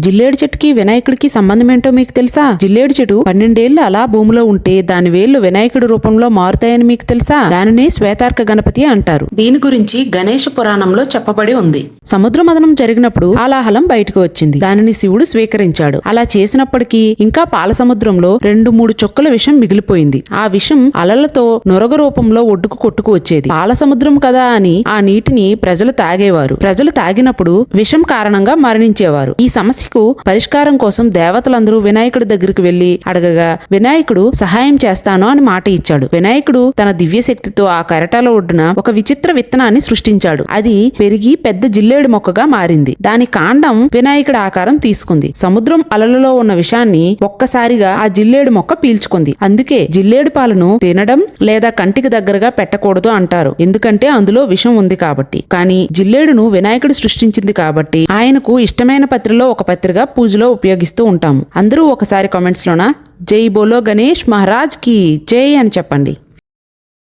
జిల్లేడు చెట్టుకి వినాయకుడికి సంబంధం ఏంటో మీకు తెలుసా? జిల్లేడు చెట్టు పన్నెండేళ్ళు అలా భూమిలో ఉంటే దాని వేళ్ళు వినాయకుడి రూపంలో మారుతాయని మీకు తెలుసా? దానిని శ్వేతార్క గణపతి అంటారు. దీని గురించి గణేష పురాణంలో చెప్పబడి ఉంది. సముద్ర మదనం జరిగినప్పుడు ఆలాహలం బయటకు వచ్చింది. దానిని శివుడు స్వీకరించాడు. అలా చేసినప్పటికీ ఇంకా పాల సముద్రంలో రెండు మూడు చుక్కల విషం మిగిలిపోయింది. ఆ విషం అలలతో నొరగ రూపంలో ఒడ్డుకు కొట్టుకు వచ్చేది. పాల సముద్రం కదా అని ఆ నీటిని ప్రజలు తాగేవారు. ప్రజలు తాగినప్పుడు విషం కారణంగా మరణించేవారు. ఈ సమస్య సమస్యకు పరిష్కారం కోసం దేవతలందరూ వినాయకుడి దగ్గరికి వెళ్ళి అడగగా వినాయకుడు సహాయం చేస్తాను అని మాట ఇచ్చాడు. వినాయకుడు తన దివ్య శక్తితో ఆ కరటాల ఒడ్డున ఒక విచిత్ర విత్తనాన్ని సృష్టించాడు. అది పెరిగి పెద్ద జిల్లేడు మొక్కగా మారింది. దాని కాండం వినాయకుడి ఆకారం తీసుకుంది. సముద్రం అలలలో ఉన్న విషాన్ని ఒక్కసారిగా ఆ జిల్లేడు మొక్క పీల్చుకుంది. అందుకే జిల్లేడు పాలను తినడం లేదా కంటికి దగ్గరగా పెట్టకూడదు అంటారు. ఎందుకంటే అందులో విషం ఉంది కాబట్టి. కానీ జిల్లేడును వినాయకుడు సృష్టించింది కాబట్టి ఆయనకు ఇష్టమైన పత్రిలో ఒక పత్రిగా పూజలో ఉపయోగిస్తూ ఉంటాము. అందరూ ఒకసారి కామెంట్స్లోన జై బోలో గణేష్ మహారాజ్కి జై అని చెప్పండి.